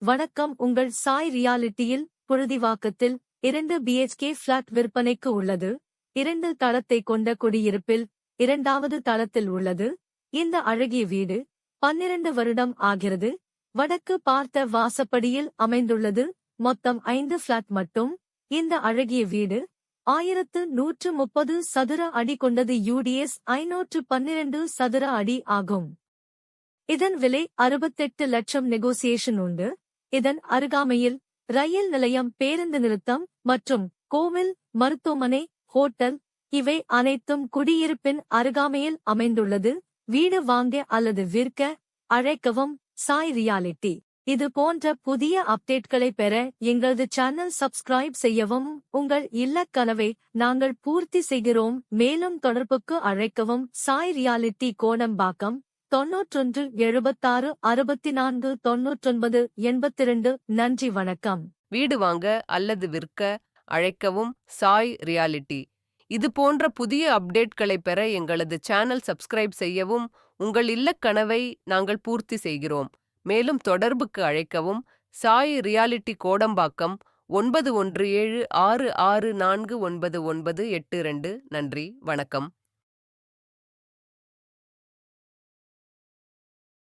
வணக்கம் உங்கள் சாய் ரியாலிட்டியில் புழுதிவாக்கத்தில் இரண்டு பிஹெச்கே ஃபிளாட் விற்பனைக்கு உள்ளது. இரண்டு தளத்தை கொண்ட குடியிருப்பில் இரண்டாவது தளத்தில் உள்ளது. இந்த அழகிய வீடு பன்னிரண்டு வருடம் ஆகிறது. வடக்கு பார்த்த வாசப்படியில் அமைந்துள்ளது. மொத்தம் ஐந்து ஃபிளாட் மட்டும். இந்த அழகிய வீடு ஆயிரத்து நூற்று முப்பது சதுர அடி கொண்டது. யூடிஎஸ் ஐநூற்று பன்னிரண்டு சதுர அடி ஆகும். இதன் விலை அறுபத்தெட்டு லட்சம் நெகோசியேஷன் உண்டு. இதன் அருகாமையில் ரயில் நிலையம் பேருந்து நிறுத்தம் மற்றும் கோவில் மருத்துவமனை ஹோட்டல் இவை அனைத்தும் குடியிருப்பின் அருகாமையில் அமைந்துள்ளது. வீடு வாங்க அல்லது விற்க அழைக்கவும் சாய் ரியாலிட்டி. இது போன்ற புதிய அப்டேட்களை பெற எங்களது சேனல் சப்ஸ்கிரைப் செய்யவும் உங்கள் இல்லக் கனவை நாங்கள் பூர்த்தி செய்கிறோம். மேலும் தொடர்புக்கு அழைக்கவும் சாய் ரியாலிட்டி கோடம்பாக்கம். தொன்னூற்றொன்று எழுபத்தாறு அறுபத்தி நான்கு தொன்னூற்றொன்பது எண்பத்திரண்டு. நன்றி வணக்கம். வீடு வாங்க அல்லது விற்க அழைக்கவும் சாய் ரியாலிட்டி. இது போன்ற புதிய அப்டேட்களை பெற எங்களது சேனல் சப்ஸ்கிரைப் செய்யவும் உங்கள் இல்லக் கனவை நாங்கள் பூர்த்தி செய்கிறோம். மேலும் தொடர்புக்கு அழைக்கவும் சாய் ரியாலிட்டி கோடம்பாக்கம் ஒன்பது ஒன்று ஏழு ஆறு ஆறு நான்கு ஒன்பது ஒன்பது எட்டு ரெண்டு. நன்றி வணக்கம்.